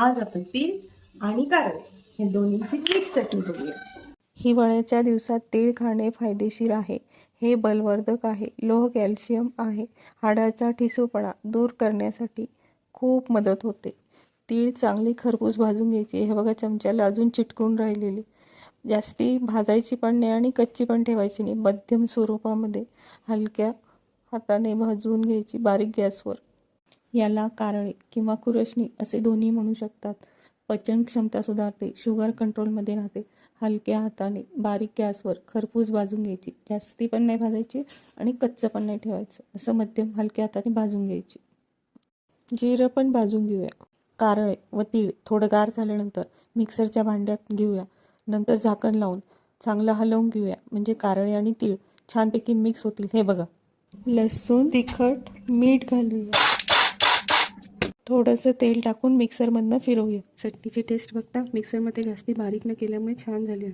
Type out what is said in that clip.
आज आपण तीळ आणि कारळे हे दोन्हीची मिक्स चटणी बघूया. हिवाळ्याच्या दिवसात तीळ खाणे फायदेशीर आहे. हे बलवर्धक आहे लोह कॅल्शियम आहे. हाडाचा ठिसूपणा दूर करण्यासाठी खूप मदत होते. तीळ चांगली खरपूस भाजून घ्यायची. हे बघा चमच्याला अजून चिटकून राहिलेली. जास्ती भाजायची पण नाही आणि कच्ची पण ठेवायची नाही. मध्यम स्वरूपामध्ये हलक्या हाताने भाजून घ्यायची बारीक गॅसवर. याला कारळे किंवा कुरशनी असे दोन्ही म्हणू शकतात. पचन क्षमता सुधारते शुगर कंट्रोलमध्ये राहते. हलक्या हाताने बारीक गॅसवर खरपूस भाजून घ्यायची. जास्ती पण नाही भाजायची आणि कच्चं पण नाही ठेवायचं. असं मध्यम हलक्या हाताने भाजून घ्यायची. जिरं पण भाजून घेऊया. कारळे व तीळ थोडं गार झाल्यानंतर मिक्सरच्या भांड्यात घेऊया. नंतर झाकण लावून चांगलं हलवून घेऊया. म्हणजे कारळे आणि तीळ छानपैकी मिक्स होतील. हे बघा. लसूण तिखट मीठ घालूया. थोडंसं तेल टाकून मिक्सरमधनं फिरवूया. चटणीची टेस्ट बघता. मिक्सरमध्ये जास्ती बारीक न केल्यामुळे छान झाली. आहे